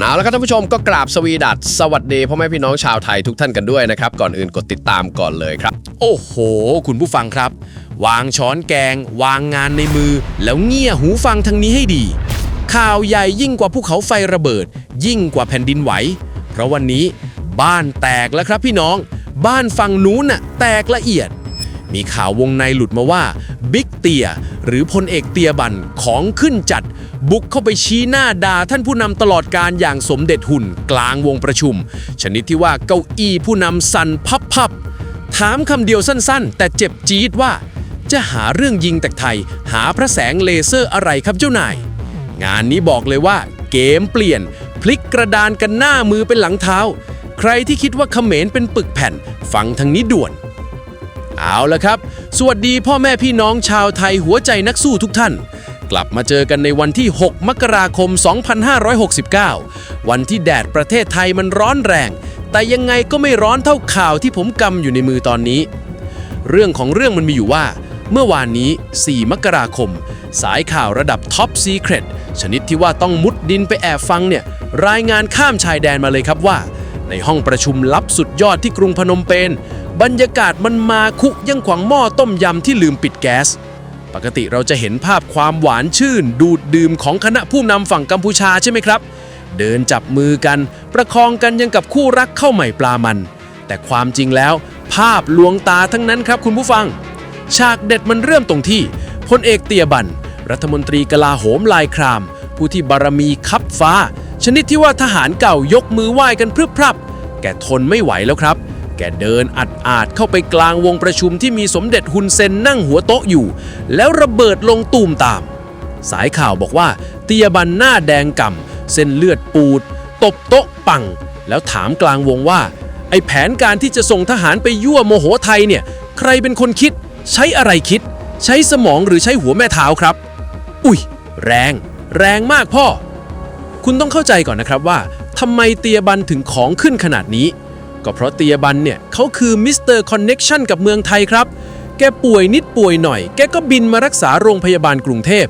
เอาละครับท่านผู้ชมก็กราบสวีดัสสวัสดีพ่อแม่พี่น้องชาวไทยทุกท่านกันด้วยนะครับ ก่อนอื่นกดติดตามก่อนเลยครับ โอ้โห คุณผู้ฟังครับ วางช้อนแกง วางงานในมือ แล้วเงี่ยหูฟังทางนี้ให้ดี ข่าวใหญ่ยิ่งกว่าภูเขาไฟระเบิด ยิ่งกว่าแผ่นดินไหว เพราะวันนี้บ้านแตกแล้วครับพี่น้อง บ้านฝั่งนู้นน่ะแตกละเอียด มีข่าววงในหลุดมาว่าบิ๊กเตียหรือพลเอกเตียบันของขึ้นจัด บุกเข้าไปชี้หน้าด่าท่านผู้นำตลอดการอย่างสมเด็จหุ่นกลางวงประชุม ชนิดที่ว่าเก้าอี้ผู้นำสั่นพับพับๆ ถามคำเดียวสั้นๆ แต่เจ็บจี๊ดว่า จะหาเรื่องยิงแต่ไทย หาพระแสงเลเซอร์อะไรครับเจ้านาย งานนี้บอกเลยว่า เกมเปลี่ยน พลิกกระดานกันหน้ามือเป็นหลังเท้า ใครที่คิดว่าเขมรเป็นปึกแผ่น ฟังทางนี้ด่วน เอาละครับ สวัสดีพ่อแม่พี่น้องชาวไทยหัวใจนักสู้ทุกท่าน กลับมาเจอกันในวันที่ 6 มกราคม 2569 วันที่แดดประเทศไทยมันร้อนแรง แต่ยังไงก็ไม่ร้อนเท่าข่าวที่ผมกำอยู่ในมือตอนนี้ เรื่องของเรื่องมันมีอยู่ว่า เมื่อวานนี้ 4 มกราคม สายข่าวระดับท็อปซีเครตชนิดที่ว่าต้องมุดดินไปแอบฟังเนี่ยรายงานข้ามชายแดนมาเลยครับว่า ในห้องประชุมลับสุดยอดที่กรุงพนมเปญบรรยากาศมันมาคุยังขวางหม้อต้มยำที่ลืมปิดแก๊ส ปกติเราจะเห็นภาพความหวานชื่น ดูดดื่มของคณะผู้นำฝั่งกัมพูชาใช่ไหมครับ เดินจับมือกัน ประคองกันยังกับคู่รักเข้าใหม่ปลามัน แต่ความจริงแล้ว ภาพลวงตาทั้งนั้นครับคุณผู้ฟัง ฉากเด็ดมันเริ่มตรงที่พลเอกเตียบันรัฐมนตรีกลาโหมลายคราม ผู้ที่บารมีคับฟ้า ชนิดที่ว่าทหารเก่ายกมือไหว้กันพรึบพรับ แกทนไม่ไหวแล้วครับ แกเดินอัดอาดเข้าไปกลางวงประชุมที่มีสมเด็จฮุนเซนนั่งหัวโต๊ะอยู่ แล้วระเบิดลงตูมตาม สายข่าวบอกว่าเตียบันหน้าแดงก่ำเส้นเลือดปูด ตบโต๊ะปัง แล้วถามกลางวงว่า ไอแผนการที่จะส่งทหารไปยั่วโมโหไทยเนี่ย ใครเป็นคนคิด ใช้อะไรคิด ใช้สมองหรือใช้หัวแม่เท้าครับ อุ้ยแรง แรงมากพ่อ คุณต้องเข้าใจก่อนนะครับว่าทำไมเตียบันถึงของขึ้นขนาดนี้ ก็เพราะเตียบันเนี่ยเขาคือมิสเตอร์คอนเน็ชันกับเมืองไทยครับ แกป่วยนิดป่วยหน่อย แกก็บินมารักษาโรงพยาบาลกรุงเทพ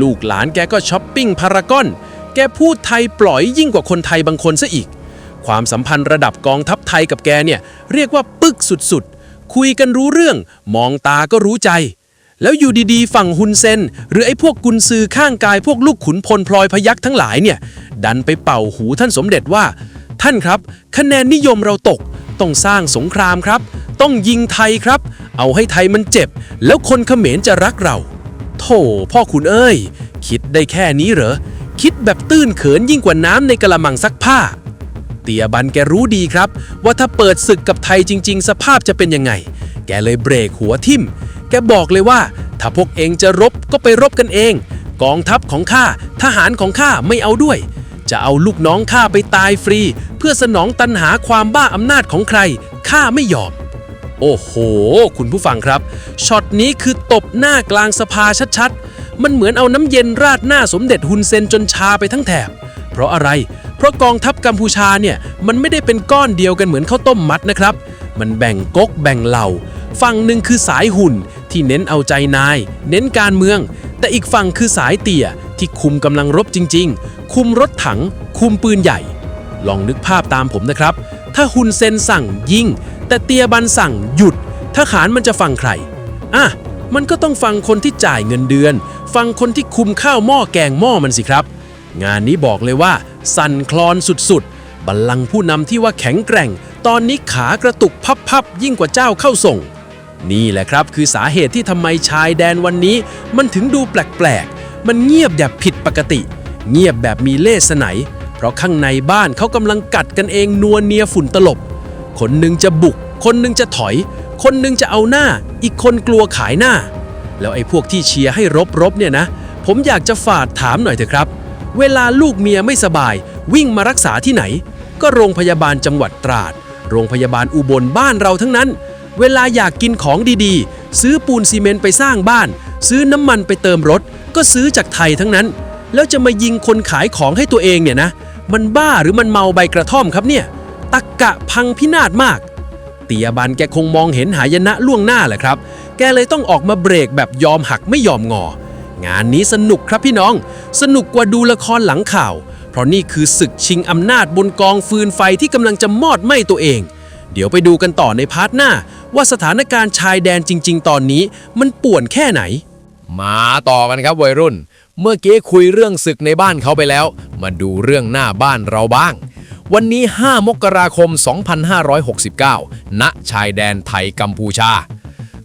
ลูกหลานแกก็ช้อปปิ้งพารากอน แกพูดไทยปล่อยยิ่งกว่าคนไทยบางคนซะอีก ความสัมพันธ์ระดับกองทัพไทยกับแกเนี่ยเรียกว่าปึกสุดๆ คุยกันรู้เรื่อง มองตาก็รู้ใจ แล้วอยู่ดีๆ ฝั่งฮุนเซน หรือไอ้พวกกุนซือข้างกายพวกลูกขุนพลพลอยพยักทั้งหลายเนี่ยดันไปเป่าหูท่านสมเด็จว่า ท่านครับ คะแนนนิยมเราตก ต้องสร้างสงครามครับ ต้องยิงไทยครับ เอาให้ไทยมันเจ็บ แล้วคนเขมรจะรักเราโธ่พ่อคุณเอ้ย คิดได้แค่นี้เหรอ คิดแบบตื้นเขินยิ่งกว่าน้ำในกระมังซักผ้า เตียบันแกรู้ดีครับ ว่าถ้าเปิดศึกกับไทยจริง ๆ สภาพจะเป็นยังไง แกเลยเบรกหัวทิ่ม แกบอกเลยว่า ถ้าพวกเองจะรบก็ไปรบกันเอง กองทัพของข้าทหารของข้าไม่เอาด้วย จะเอาลูกน้องข้าไปตายฟรี เพื่อสนองตันหาความบ้าอำนาจของใครข้าไม่ยอม โอ้โห คุณผู้ฟังครับช็อตนี้คือตบหน้ากลางสภาชัดๆ มันเหมือนเอาน้ำเย็นราดหน้าสมเด็จฮุนเซนจนชาไปทั้งแถบ เพราะอะไร เพราะกองทัพกัมพูชาเนี่ยมันไม่ได้เป็นก้อนเดียวกันเหมือนข้าวต้มมัดนะครับ มันแบ่งก๊กแบ่งเหล่าฝั่งหนึ่งคือสายหุ่น ที่เน้นเอาใจนาย เน้นการเมือง แต่อีกฝั่งคือสายเตี่ยที่คุมกำลังรบจริง ๆ คุมรถถัง คุมปืนใหญ่ ลองนึกภาพตามผมนะครับ ถ้าฮุนเซนสั่งยิง แต่เตียบันสั่งหยุด ทหารมันจะฟังใคร อะ มันก็ต้องฟังคนที่จ่ายเงินเดือน ฟังคนที่คุมข้าวหม้อแกงหม้อมันสิครับ งานนี้บอกเลยว่า สั่นคลอนสุดๆ บัลลังก์ผู้นำที่ว่าแข็งแกร่ง ตอนนี้ขากระตุกพับๆยิ่งกว่าเจ้าเข้าส่ง นี่แหละครับคือสาเหตุที่ทำไมชายแดนวันนี้ มันถึงดูแปลกๆ มันเงียบแบบผิดปกติ เงียบแบบมีเล่ห์ไสนเพราะข้างในบ้านเขากำลังกัดกันเองนัวเนียฝุ่นตลบ คนหนึ่งจะบุก คนหนึ่งจะถอย คนหนึ่งจะเอาหน้า อีกคนกลัวขายหน้า แล้วไอ้พวกที่เชียร์ให้รบรบเนี่ยนะ ผมอยากจะฝาดถามหน่อยเถอะครับ เวลาลูกเมียไม่สบาย วิ่งมารักษาที่ไหน ก็โรงพยาบาลจังหวัดตราด โรงพยาบาลอุบลบ้านเราทั้งนั้น เวลาอยากกินของดีๆ ซื้อปูนซีเมนต์ไปสร้างบ้าน ซื้อน้ำมันไปเติมรถ ก็ซื้อจากไทยทั้งนั้น แล้วจะมายิงคนขายของให้ตัวเองเนี่ยนะ มันบ้าหรือมันเมาใบกระท่อมครับเนี่ย ตักกะพังพินาศมาก เตียบันแกคงมองเห็นหายนะล่วงหน้าแหละครับ แกเลยต้องออกมาเบรกแบบยอมหักไม่ยอมงอ งานนี้สนุกครับพี่น้อง สนุกกว่าดูละครหลังข่าว เพราะราะนี่คือศึกชิงอำนาจบนกองฟืนไฟที่กำลังจะมอดไหม้ตัวเองเดี๋ยวไปดูกันต่อในพาร์ทหน้า ว่าสถานการณ์ชายแดนจริง ๆ ตอนนี้มันป่วนแค่ไหน มาต่อกันครับวัยรุ่น เมื่อกี้คุยเรื่องศึกในบ้านเขาไปแล้ว มาดูเรื่องหน้าบ้านเราบ้าง วันนี้ 5 มกราคม 2569 ณ ชายแดนไทยกัมพูชา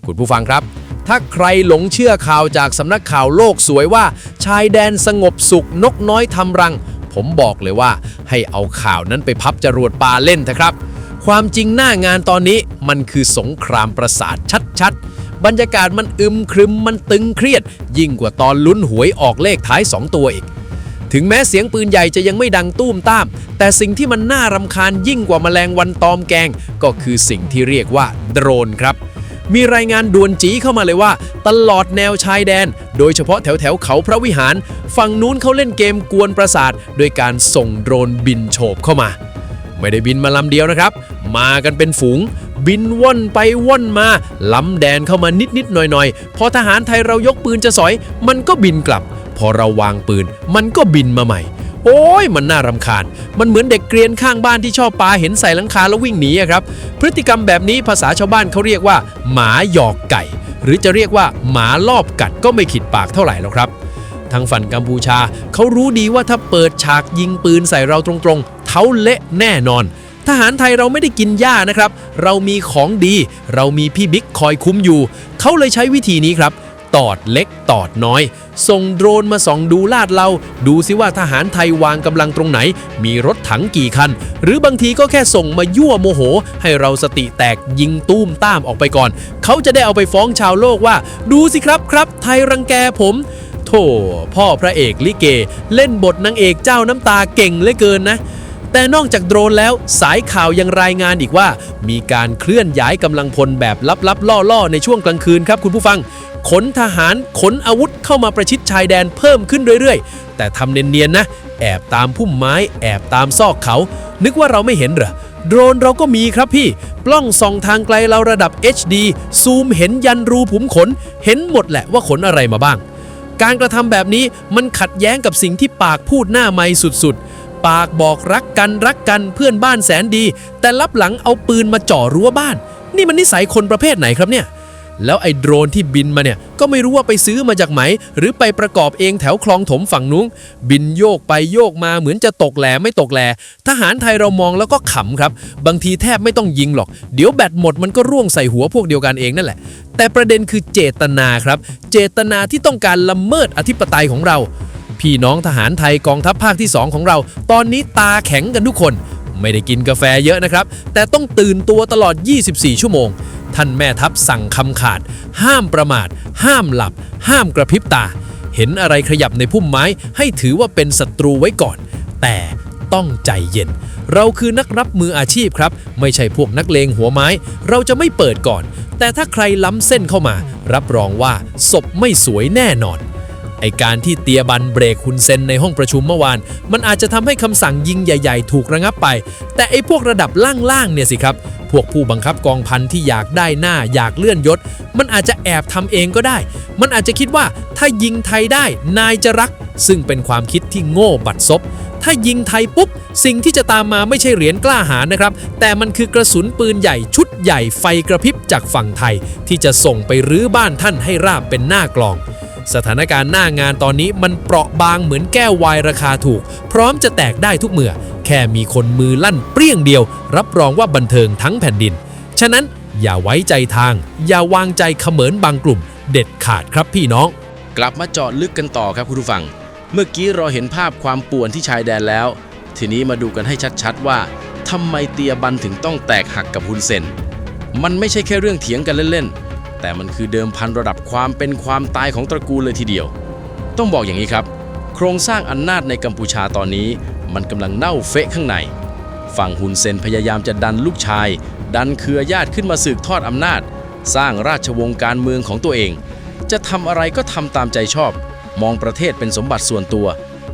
คุณผู้ฟังครับถ้าใครหลงเชื่อข่าวจากสำนักข่าวโลกสวยว่า ชายแดนสงบสุขนกน้อยทำรัง ผมบอกเลยว่าให้เอาข่าวนั้นไปพับจรวดปลาเล่นเถอะครับ ความจริงหน้างานตอนนี้มันคือสงครามประสาทชัดๆ บรรยากาศมันอึมครึมมันตึงเครียด ยิ่งกว่าตอนลุ้นหวยออกเลขท้าย 2 ตัวอีก ถึงแม้เสียงปืนใหญ่จะยังไม่ดังตุ้มตาม แต่สิ่งที่มันน่ารำคาญยิ่งกว่าแมลงวันตอมแกง ก็คือสิ่งที่เรียกว่าโดรนครับมีรายงานด่วนจีเข้ามาเลยว่า ตลอดแนวชายแดน โดยเฉพาะแถวแถวเขาพระวิหาร ฝั่งนู้นเขาเล่นเกมกวนประสาท โดยการส่งโดรนบินโฉบเข้ามา ไม่ได้บินมาลำเดียวนะครับ มากันเป็นฝูง บินว่อนไปว่อนมาล้ำแดนเข้ามานิดๆหน่อยๆ พอทหารไทยเรายกปืนจะสอย มันก็บินกลับ พอเราวางปืน มันก็บินมาใหม่ โอ้ยมันน่ารำคาญ มันเหมือนเด็กเกรียนข้างบ้านที่ชอบปลาเห็นใส่หลังคาแล้ววิ่งหนีครับ พฤติกรรมแบบนี้ภาษาชาวบ้านเขาเรียกว่า หมาหยอกไก่ หรือจะเรียกว่า หมาลอบกัดก็ไม่ขิดปากเท่าไหร่หรอกครับทางฝั่งกัมพูชาเขารู้ดีว่าถ้าเปิดฉากยิงปืนใส่เราตรง เท้าเละแน่นอน ทหารไทยเราไม่ได้กินหญ้านะครับ เรามีของดี เรามีพี่บิ๊กคอยคุ้มอยู่ เขาเลยใช้วิธีนี้ครับตอดเล็กตอดน้อย ส่งโดรนมาส่องดูลาดเรา ดูซิว่าทหารไทยวางกำลังตรงไหน มีรถถังกี่คัน หรือบางทีก็แค่ส่งมายั่วโมโห ให้เราสติแตกยิงตุ้มต้ามออกไปก่อน เขาจะได้เอาไปฟ้องชาวโลกว่า ดูสิครับครับ ไทยรังแกผมโธ่พ่อพระเอกลิเก เล่นบทนางเอกเจ้าน้ำตาเก่งเหลือเกินนะ แต่นอกจากโดรนแล้วสายข่าวยังรายงานอีกว่า มีการเคลื่อนย้ายกำลังพลแบบลับๆ ล่อๆ ในช่วงกลางคืนครับคุณผู้ฟัง ขนทหารขนอาวุธเข้ามาประชิดชายแดนเพิ่มขึ้นเรื่อยๆ แต่ทำเนียนๆนะ แอบตามพุ่มไม้ แอบตามซอกเขา นึกว่าเราไม่เห็นเหรอโดรนเราก็มีครับพี่ปล้องส่องทางไกลเราระดับ HD ซูมเห็นยันรูผุมขน เห็นหมดแหละว่าขนอะไรมาบ้าง การกระทำแบบนี้มันขัดแย้งกับสิ่งที่ปากพูดหน้าไม่สุดๆ ปากบอกรักกันรักกันเพื่อนบ้านแสนดี แต่ลับหลังเอาปืนมาจ่อรั้วบ้าน นี่มันนิสัยคนประเภทไหนครับเนี่ย แล้วไอ้โดรนที่บินมาเนี่ย ก็ไม่รู้ว่าไปซื้อมาจากไหนหรือไปประกอบเองแถวคลองถมฝั่งนู้นบินโยกไปโยกมาเหมือนจะตกแหลไม่ตกแหลทหารไทยเรามองแล้วก็ขำครับ บางทีแทบไม่ต้องยิงหรอก เดี๋ยวแบตหมดมันก็ร่วงใส่หัวพวกเดียวกันเองนั่นแหละ แต่ประเด็นคือเจตนาครับ เจตนาที่ต้องการละเมิดอธิปไตยของเรา พี่น้องทหารไทยกองทัพภาคที่ 2 ของเรา ตอนนี้ตาแข็งกันทุกคน ไม่ได้กินกาแฟเยอะนะครับ แต่ต้องตื่นตัวตลอด 24 ชั่วโมง ท่านแม่ทัพสั่งคำขาด ห้ามประมาท ห้ามหลับ ห้ามกระพริบตา เห็นอะไรขยับในพุ่มไม้ ให้ถือว่าเป็นศัตรูไว้ก่อน แต่ต้องใจเย็น เราคือนักรับมืออาชีพครับ ไม่ใช่พวกนักเลงหัวไม้ เราจะไม่เปิดก่อน แต่ถ้าใครล้ำเส้นเข้ามา รับรองว่าศพไม่สวยแน่นอน ไอการที่เตียบันเบรกคุณเซนในห้องประชุมเมื่อวาน มันอาจจะทำให้คำสั่งยิงใหญ่ ๆ ถูกระงับไป แต่ไอพวกระดับล่างๆเนี่ยสิครับ พวกผู้บังคับกองพันที่อยากได้หน้าอยากเลื่อนยศ มันอาจจะแอบทำเองก็ได้ มันอาจจะคิดว่าถ้ายิงไทยได้นายจะรัก ซึ่งเป็นความคิดที่โง่บัดซบถ้ายิงไทยปุ๊บ สิ่งที่จะตามมาไม่ใช่เหรียญกล้าหาญนะครับ แต่มันคือกระสุนปืนใหญ่ชุดใหญ่ไฟกระพริบจากฝั่งไทย ที่จะส่งไปรื้อบ้านท่านให้ราบเป็นหน้ากลอง สถานการณ์หน้างานตอนนี้มันเปราะบางเหมือนแก้ววายราคาถูก พร้อมจะแตกได้ทุกเมื่อ แค่มีคนมือลั่นเปรี้ยงเดียว รับรองว่าบันเทิงทั้งแผ่นดิน ฉะนั้นอย่าไว้ใจทาง อย่าวางใจเขมินบางกลุ่ม เด็ดขาดครับพี่น้อง กลับมาเจาะลึกกันต่อครับคุณผู้ฟัง เมื่อกี้เราเห็นภาพความป่วนที่ชายแดนแล้ว ทีนี้มาดูกันให้ชัดๆว่าทำไมเตียบันถึงต้องแตกหักกับฮุนเซนมันไม่ใช่แค่เรื่องเถียงกันเล่นๆ แต่มันคือเดิมพันระดับความเป็นความตายของตระกูลเลยทีเดียว ต้องบอกอย่างนี้ครับ โครงสร้างอำนาจในกัมพูชาตอนนี้ มันกำลังเน่าเฟะข้างใน ฝั่งฮุนเซนพยายามจะดันลูกชาย ดันเครือญาติขึ้นมาสืบทอดอำนาจ สร้างราชวงศ์การเมืองของตัวเอง จะทำอะไรก็ทำตามใจชอบ มองประเทศเป็นสมบัติส่วนตัว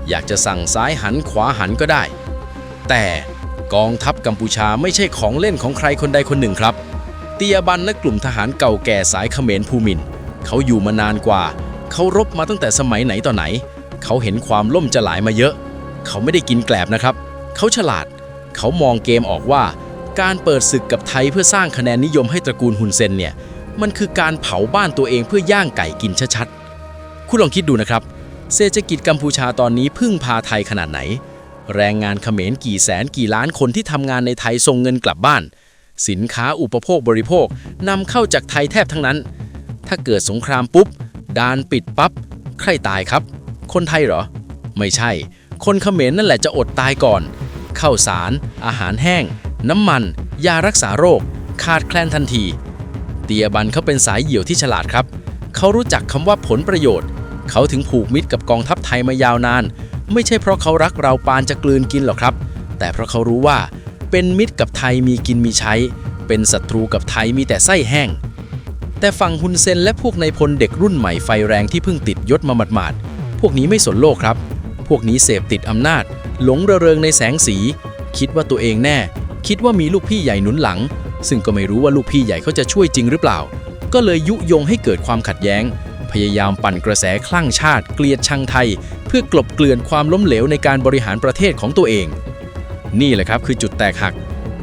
อยากจะสั่งซ้ายหันขวาหันก็ได้ แต่กองทัพกัมพูชาไม่ใช่ของเล่นของใครคนใดคนหนึ่งครับ เตียบันและกลุ่มทหารเก่าแก่สายเขมรภูมิน เขาอยู่มานานกว่า เขารบมาตั้งแต่สมัยไหนต่อไหน เขาเห็นความล่มจะหลายมาเยอะ เขาไม่ได้กินแกลบนะครับ เขาฉลาด เขามองเกมออกว่า การเปิดศึกกับไทยเพื่อสร้างคะแนนนิยมให้ตระกูลฮุนเซนเนี่ย มันคือการเผาบ้านตัวเองเพื่อย่างไก่กินชัดๆ คุณลองคิดดูนะครับ เศรษฐกิจกัมพูชาตอนนี้พึ่งพาไทยขนาดไหน แรงงานเขมรกี่แสนกี่ล้านคนที่ทำงานในไทยส่งเงินกลับบ้าน สินค้าอุปโภคบริโภคนำเข้าจากไทยแทบทั้งนั้น ถ้าเกิดสงครามปุ๊บด่านปิดปั๊บใครตายครับ คนไทยเหรอ ไม่ใช่ คนเขมรนั่นแหละจะอดตายก่อนข้าวสาร อาหารแห้ง น้ำมัน ยารักษาโรค ขาดแคลนทันที เตียบันเขาเป็นสายเหี่ยวที่ฉลาดครับ เขารู้จักคำว่าผลประโยชน์ เขาถึงผูกมิตรกับกองทัพไทยมายาวนาน ไม่ใช่เพราะเขารักเราปานจะกลืนกินหรอกครับ แต่เพราะเขารู้ว่า เป็นมิตรกับไทยมีกินมีใช้ เป็นศัตรูกับไทยมีแต่ไส้แห้ง แต่ฝั่งฮุนเซนและพวกนายพลเด็กรุ่นใหม่ไฟแรงที่เพิ่งติดยศมาหมาดๆพวกนี้ไม่สนโลกครับ พวกนี้เสพติดอำนาจ หลงระเริงในแสงสี คิดว่าตัวเองแน่ คิดว่ามีลูกพี่ใหญ่หนุนหลัง ซึ่งก็ไม่รู้ว่าลูกพี่ใหญ่เขาจะช่วยจริงหรือเปล่า ก็เลยยุยงให้เกิดความขัดแย้ง พยายามปั่นกระแสคลั่งชาติ เกลียดชังไทย เพื่อกลบเกลื่อนความล้มเหลวในการบริหารประเทศของตัวเอง นี่แหละครับคือจุดแตกหัก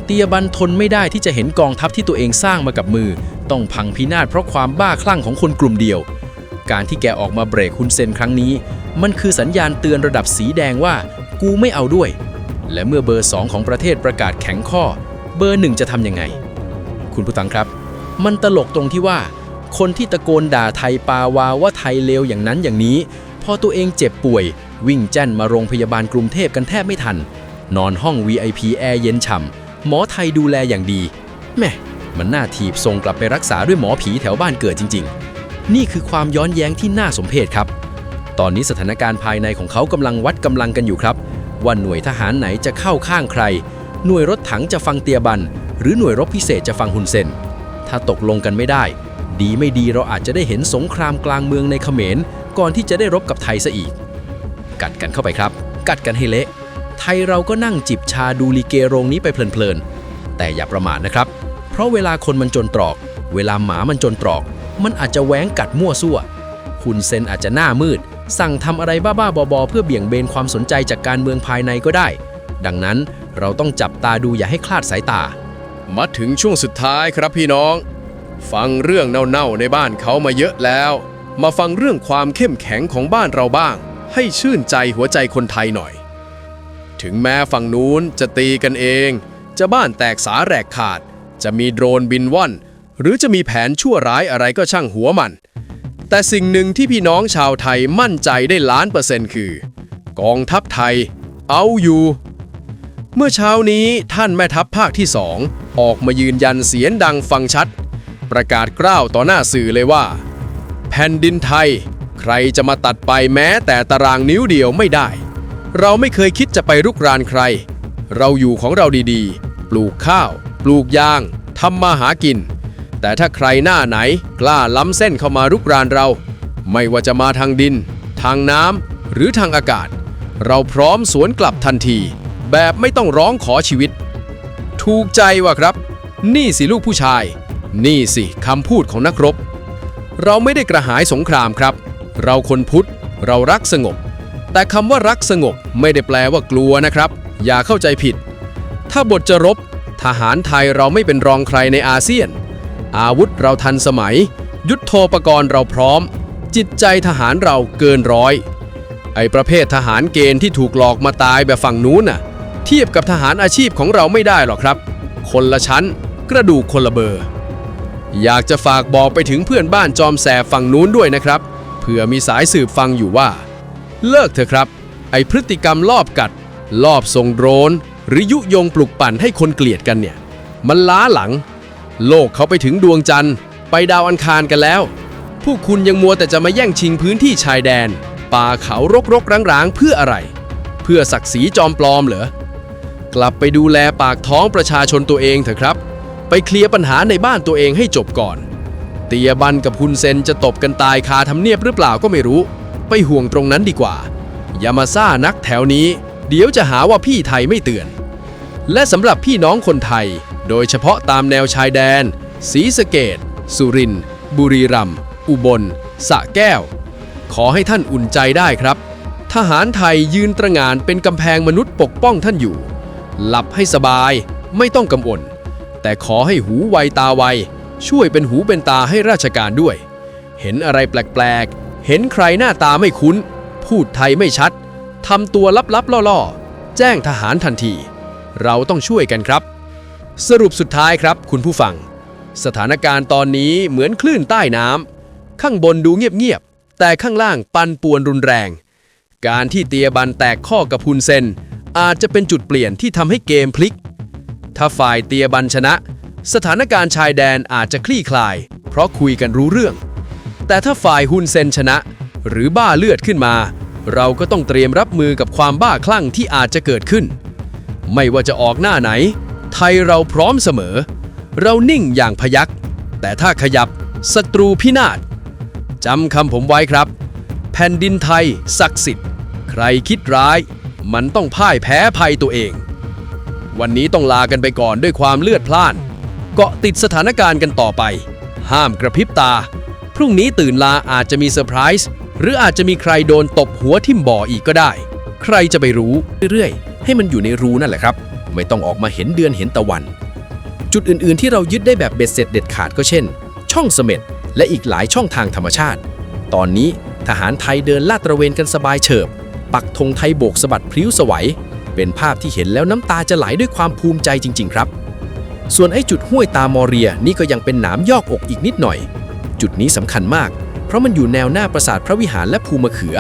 เตียบันทนไม่ได้ที่จะเห็นกองทัพที่ตัวเองสร้างมากับมือ ต้องพังพินาศเพราะความบ้าคลั่งของคนกลุ่มเดียว การที่แกออกมาเบรกฮุนเซนครั้งนี้ มันคือสัญญาณเตือนระดับสีแดงว่า กูไม่เอาด้วย และเมื่อเบอร์สองของประเทศประกาศแข็งข้อ เบอร์หนึ่งจะทำยังไง คุณผู้ตังครับ มันตลกตรงที่ว่า คนที่ตะโกนด่าไทยปาวาว่าไทยเลวอย่างนั้นอย่างนี้ พอตัวเองเจ็บป่วย วิ่งแจ้นมาโรงพยาบาลกรุงเทพกันแทบไม่ทัน นอนห้อง VIP แอร์เย็นฉ่ำหมอไทยดูแลอย่างดีแม่มันน่าทีบส่งกลับไปรักษาด้วยหมอผีแถวบ้านเกิดจริง ๆ นี่คือความย้อนแย้งที่น่าสมเพชครับ ตอนนี้สถานการณ์ภายในของเขากำลังวัดกำลังกันอยู่ครับ ว่าหน่วยทหารไหนจะเข้าข้างใคร หน่วยรถถังจะฟังเตียบัน หรือหน่วยรบพิเศษจะฟังฮุนเซน ถ้าตกลงกันไม่ได้ ดีไม่ดีเราอาจจะได้เห็นสงครามกลางเมืองในเขมร ก่อนที่จะได้รบกับไทยซะอีก กัดกันเข้าไปครับ กัดกันให้เละ ทยเราก็นั่งจิบชาดูลีเกโรงนี้ไปเพลินๆ แต่อย่าประมาทนะครับ เพราะเวลาคนมันจนตรอก เวลาหมามันจนตรอก มันอาจจะแหวงกัดมั่วซั่ว คุณเซนอาจจะหน้ามืด สั่งทำอะไรบ้าๆบอๆเพื่อเบี่ยงเบนความสนใจจากการเมืองภายในก็ได้ ดังนั้นเราต้องจับตาดูอย่าให้คลาดสายตา มาถึงช่วงสุดท้ายครับพี่น้อง ฟังเรื่องเน่าๆในบ้านเขามาเยอะแล้ว มาฟังเรื่องความเข้มแข็งของบ้านเราบ้าง ให้ชื่นใจหัวใจคนไทยหน่อย ถึงแม้ฝั่งนู้นจะตีกันเอง จะบ้านแตกสาแหลกขาด จะมีโดรนบินว่อน หรือจะมีแผนชั่วร้ายอะไรก็ช่างหัวมัน แต่สิ่งหนึ่งที่พี่น้องชาวไทยมั่นใจได้ล้านเปอร์เซ็นต์คือ กองทัพไทย เอาอยู่ เมื่อเช้านี้ท่านแม่ทัพภาคที่สองออกมายืนยันเสียงดังฟังชัด ประกาศกล้าวต่อหน้าสื่อเลยว่า แผ่นดินไทย ใครจะมาตัดไปแม้แต่ตารางนิ้วเดียวไม่ได้ เราไม่เคยคิดจะไปรุกรานใคร เราอยู่ของเราดีๆ ปลูกข้าว ปลูกยางทำมาหากิน แต่ถ้าใครหน้าไหนกล้าล้ำเส้นเข้ามารุกรานเรา ไม่ว่าจะมาทางดิน ทางน้ำหรือทางอากาศ เราพร้อมสวนกลับทันที แบบไม่ต้องร้องขอชีวิต ถูกใจว่ะครับ นี่สิลูกผู้ชาย นี่สิคำพูดของนักรบ เราไม่ได้กระหายสงครามครับ เราคนพุทธ เรารักสงบ แต่คำว่ารักสงบไม่ได้แปลว่ากลัวนะครับ อย่าเข้าใจผิด ถ้าบทจะรบ ทหารไทยเราไม่เป็นรองใครในอาเซียน อาวุธเราทันสมัย ยุทโธปกรณ์เราพร้อม จิตใจทหารเราเกินร้อย ไอประเภททหารเกณฑ์ที่ถูกหลอกมาตายแบบฝั่งนู้นน่ะ เทียบกับทหารอาชีพของเราไม่ได้หรอกครับ คนละชั้น กระดูกคนละเบอร์อยากจะฝากบอกไปถึงเพื่อนบ้านจอมแสบฝั่งนู้นด้วยนะครับ เผื่อมีสายสืบฟังอยู่ว่า เลิกเถอะครับ ไอพฤติกรรมลอบกัด ลอบส่งโดรน หรือยุยงปลุกปั่นให้คนเกลียดกันเนี่ย มันล้าหลัง โลกเขาไปถึงดวงจันทร์ ไปดาวอังคารกันแล้วพวกคุณยังมัวแต่จะมาแย่งชิงพื้นที่ชายแดน ป่าเขารกรกร้างๆ เพื่ออะไร เพื่อศักดิ์ศรีจอมปลอมเหรอกลับไปดูแลปากท้องประชาชนตัวเองเถอะครับ ไปเคลียร์ปัญหาในบ้านตัวเองให้จบก่อน เตียบันกับคุณเซนจะตบกันตายคาทำเนียบหรือเปล่าก็ไม่รู้ ไปห่วงตรงนั้นดีกว่า อย่ามาซ่านักแถวนี้ เดี๋ยวจะหาว่าพี่ไทยไม่เตือน และสำหรับพี่น้องคนไทย โดยเฉพาะตามแนวชายแดนศรีสะเกดสุรินทร์บุรีรัมย์อุบลสะแก้ว ขอให้ท่านอุ่นใจได้ครับ ทหารไทยยืนตระงานเป็นกำแพงมนุษย์ปกป้องท่านอยู่ หลับให้สบายไม่ต้องกังวลแต่ขอให้หูไวตาไว ช่วยเป็นหูเป็นตาให้ราชการด้วย เห็นอะไรแปลกๆ เห็นใครหน้าตาไม่คุ้น พูดไทยไม่ชัดทำตัวลับๆล่อๆ แจ้งทหารทันที เราต้องช่วยกันครับ สรุปสุดท้ายครับคุณผู้ฟัง สถานการณ์ตอนนี้เหมือนคลื่นใต้น้ำข้างบนดูเงียบๆ แต่ข้างล่างปั่นป่วนรุนแรง การที่เตียบันแตกข้อกับฮุนเซน อาจจะเป็นจุดเปลี่ยนที่ทำให้เกมพลิก ถ้าฝ่ายเตียบันชนะ สถานการณ์ชายแดนอาจจะคลี่คลาย เพราะคุยกันรู้เรื่อง แต่ถ้าฝ่ายฮุนเซนชนะ หรือบ้าเลือดขึ้นมา เราก็ต้องเตรียมรับมือกับความบ้าคลั่งที่อาจจะเกิดขึ้น ไม่ว่าจะออกหน้าไหน ไทยเราพร้อมเสมอ เรานิ่งอย่างพยัก แต่ถ้าขยับศัตรูพินาศจำคำผมไว้ครับ แผ่นดินไทยศักดิ์สิทธิ์ ใครคิดร้าย มันต้องพ่ายแพ้ภัยตัวเอง วันนี้ต้องลากันไปก่อนด้วยความเลือดพล่าน เกาะติดสถานการณ์กันต่อไป ห้ามกระพริบตา พรุ่งนี้ตื่นลาอาจจะมีเซอร์ไพรส์หรืออาจจะมีใครโดนตบหัวทิ่มบ่ออีกก็ได้ ใครจะไปรู้เรื่อยๆ ให้มันอยู่ในรูนั่นแหละครับ ไม่ต้องออกมาเห็นเดือนเห็นตะวัน จุดอื่นๆ ที่เรายึดได้แบบเบ็ดเสร็จเด็ดขาดก็เช่น ช่องเสม็ดและอีกหลายช่องทางธรรมชาติ ตอนนี้ทหารไทยเดินลาดตระเวนกันสบายเฉิบ ปักธงไทยโบกสะบัดพลิ้วสวัย เป็นภาพที่เห็นแล้วน้ำตาจะไหลด้วยความภูมิใจจริง ๆ ครับ ส่วนไอ้จุดห้วยตามอเรียนี่ก็ยังเป็นหนามยอกอกอีกนิดหน่อย จุดนี้สำคัญมาก เพราะมันอยู่แนวหน้าปราสาทพระวิหารและภูมะเขือ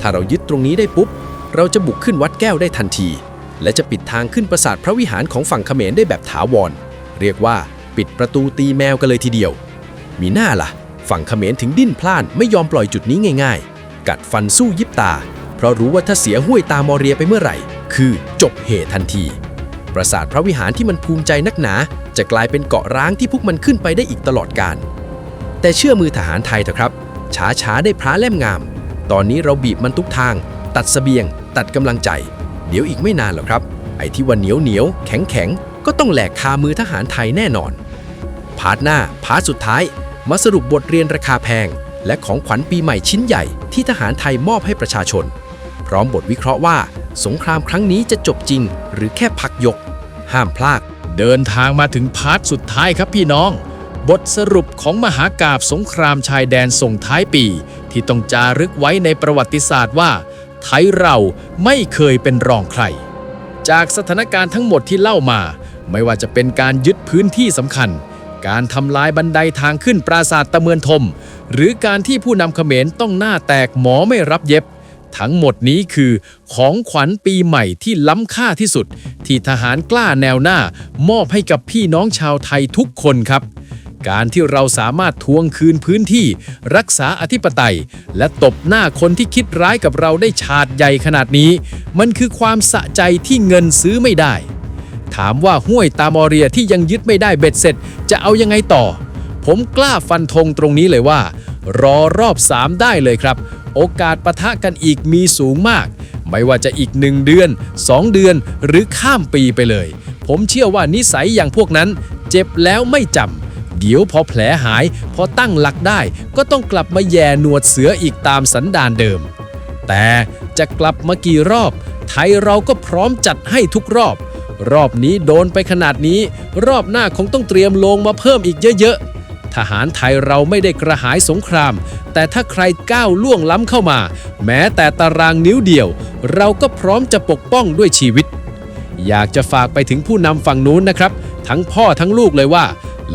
ถ้าเรายึดตรงนี้ได้ปุ๊บ เราจะบุกขึ้นวัดแก้วได้ทันที และจะปิดทางขึ้นปราสาทพระวิหารของฝั่งเขมรได้แบบถาวร เรียกว่าปิดประตูตีแมวกันเลยทีเดียว มีหน้าล่ะ ฝั่งเขมรถึงดิ้นพล่านไม่ยอมปล่อยจุดนี้ง่าย ๆ กัดฟันสู้ยิบตา เพราะรู้ว่าถ้าเสียห้วยตามอเรียไปเมื่อไหร่ คือจบเหตุทันที ปราสาทพระวิหารที่มันภูมิใจนักหนา จะกลายเป็นเกาะร้างที่พวกมันขึ้นไปได้อีกตลอดกาล แต่เชื่อมือทหารไทยเถอะครับช้าช้าๆได้พระเล่มงาม ตอนนี้เราบีบมันทุกทาง ตัดเสบียง ตัดกำลังใจ เดี๋ยวอีกไม่นานหรอกครับ ไอ้ที่ว่าเหนียวเหนียวแข็งแข็งก็ต้องแหลกคามือทหารไทยแน่นอน พาร์ทหน้าพาร์ทสุดท้าย มาสรุปบทเรียนราคาแพง และของขวัญปีใหม่ชิ้นใหญ่ที่ทหารไทยมอบให้ประชาชน พร้อมบทวิเคราะห์ว่า สงครามครั้งนี้จะจบจริง หรือแค่พักยก ห้ามพลาด เดินทางมาถึงพาร์ทสุดท้ายครับพี่น้อง บทสรุปของมหากาบสงครามชายแดนส่งท้ายปี ที่ต้องจารึกไว้ในประวัติศาสตร์ว่า ไทยเราไม่เคยเป็นรองใคร จากสถานการณ์ทั้งหมดที่เล่ามา ไม่ว่าจะเป็นการยึดพื้นที่สำคัญ การทำลายบันไดทางขึ้นปราสาทตะเมือนทม หรือการที่ผู้นำเขมรต้องหน้าแตกหมอไม่รับเย็บทั้งหมดนี้คือของขวัญปีใหม่ที่ล้ำค่าที่สุด ที่ทหารกล้าแนวหน้ามอบให้กับพี่น้องชาวไทยทุกคนครับ การที่เราสามารถทวงคืนพื้นที่ รักษาอธิปไตย และตบหน้าคนที่คิดร้ายกับเราได้ฉาดใหญ่ขนาดนี้ มันคือความสะใจที่เงินซื้อไม่ได้ ถามว่าห้วยตามอเรียที่ยังยึดไม่ได้เบ็ดเสร็จ จะเอายังไงต่อ ผมกล้าฟันธงตรงนี้เลยว่า รอรอบ 3 ได้เลยครับ โอกาสปะทะกันอีกมีสูงมาก ไม่ว่าจะอีก 1 เดือน 2 เดือนหรือข้ามปีไปเลย ผมเชื่อว่านิสัยอย่างพวกนั้น เจ็บแล้วไม่จำ เดี๋ยวพอแผลหาย พอตั้งหลักได้ ก็ต้องกลับมาแย่หนวดเสืออีกตามสันดานเดิม แต่จะกลับมากี่รอบ ไทยเราก็พร้อมจัดให้ทุกรอบ รอบนี้โดนไปขนาดนี้ รอบหน้าคงต้องเตรียมลงมาเพิ่มอีกเยอะๆ ทหารไทยเราไม่ได้กระหายสงคราม แต่ถ้าใครก้าวล่วงล้ำเข้ามา แม้แต่ตารางนิ้วเดียว เราก็พร้อมจะปกป้องด้วยชีวิต อยากจะฝากไปถึงผู้นำฝั่งนู้นนะครับ ทั้งพ่อทั้งลูกเลยว่า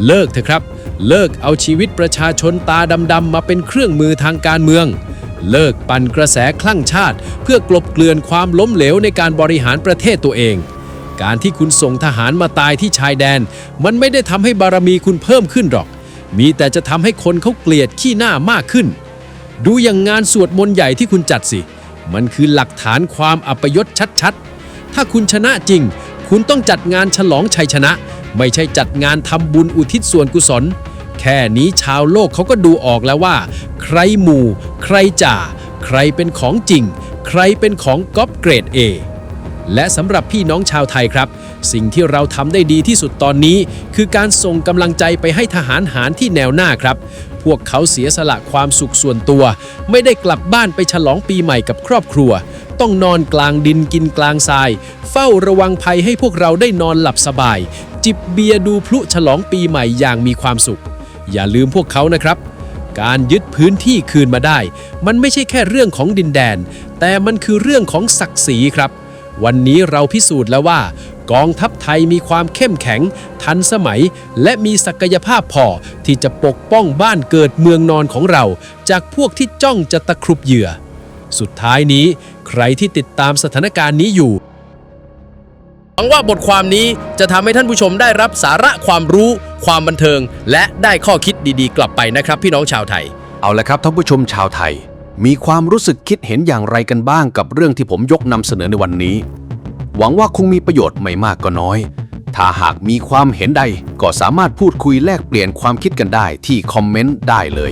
เลิกเถอะครับ เลิกเอาชีวิตประชาชนตาดำๆมาเป็นเครื่องมือทางการเมือง เลิกปั่นกระแสคลั่งชาติ เพื่อกลบเกลื่อนความล้มเหลวในการบริหารประเทศตัวเอง การที่คุณส่งทหารมาตายที่ชายแดน มันไม่ได้ทำให้บารมีคุณเพิ่มขึ้นหรอก มีแต่จะทำให้คนเขาเกลียดขี้หน้ามากขึ้น ดูอย่างงานสวดมนต์ใหญ่ที่คุณจัดสิ มันคือหลักฐานความอัปยศชัดๆ ถ้าคุณชนะจริง คุณต้องจัดงานฉลองชัยชนะ ไม่ใช่จัดงานทำบุญอุทิศส่วนกุศล แค่นี้ชาวโลกเขาก็ดูออกแล้วว่า ใครหมู่ ใครจ่า ใครเป็นของจริง ใครเป็นของก๊อปเกรด A และสำหรับพี่น้องชาวไทยครับ สิ่งที่เราทำได้ดีที่สุดตอนนี้ คือการส่งกำลังใจไปให้ทหารหารที่แนวหน้าครับ พวกเขาเสียสละความสุขส่วนตัว ไม่ได้กลับบ้านไปฉลองปีใหม่กับครอบครัว ต้องนอนกลางดินกินกลางทราย เฝ้าระวังภัยให้พวกเราได้นอนหลับสบาย จิบเบียร์ดูพลุฉลองปีใหม่อย่างมีความสุข อย่าลืมพวกเขานะครับ การยึดพื้นที่คืนมาได้ มันไม่ใช่แค่เรื่องของดินแดน แต่มันคือเรื่องของศักดิ์ศรีครับ วันนี้เราพิสูจน์แล้วว่า กองทัพไทยมีความเข้มแข็ง ทันสมัย และมีศักยภาพพอที่จะปกป้องบ้านเกิดเมืองนอนของเรา จากพวกที่จ้องจะตะครุบเหยื่อสุดท้ายนี้ ใครที่ติดตามสถานการณ์นี้อยู่หวังว่าบทความนี้จะทำให้ท่านผู้ชมได้รับสาระความรู้ ความบันเทิง และได้ข้อคิดดีๆ กลับไปนะครับ พี่น้องชาวไทย เอาละครับท่านผู้ชมชาวไทย มีความรู้สึกคิดเห็นอย่างไรกันบ้างกับเรื่องที่ผมยกนำเสนอในวันนี้ หวังว่าคงมีประโยชน์ไม่มากก็น้อย ถ้าหากมีความเห็นใดก็สามารถพูดคุยแลกเปลี่ยนความคิดกันได้ที่คอมเมนต์ได้เลย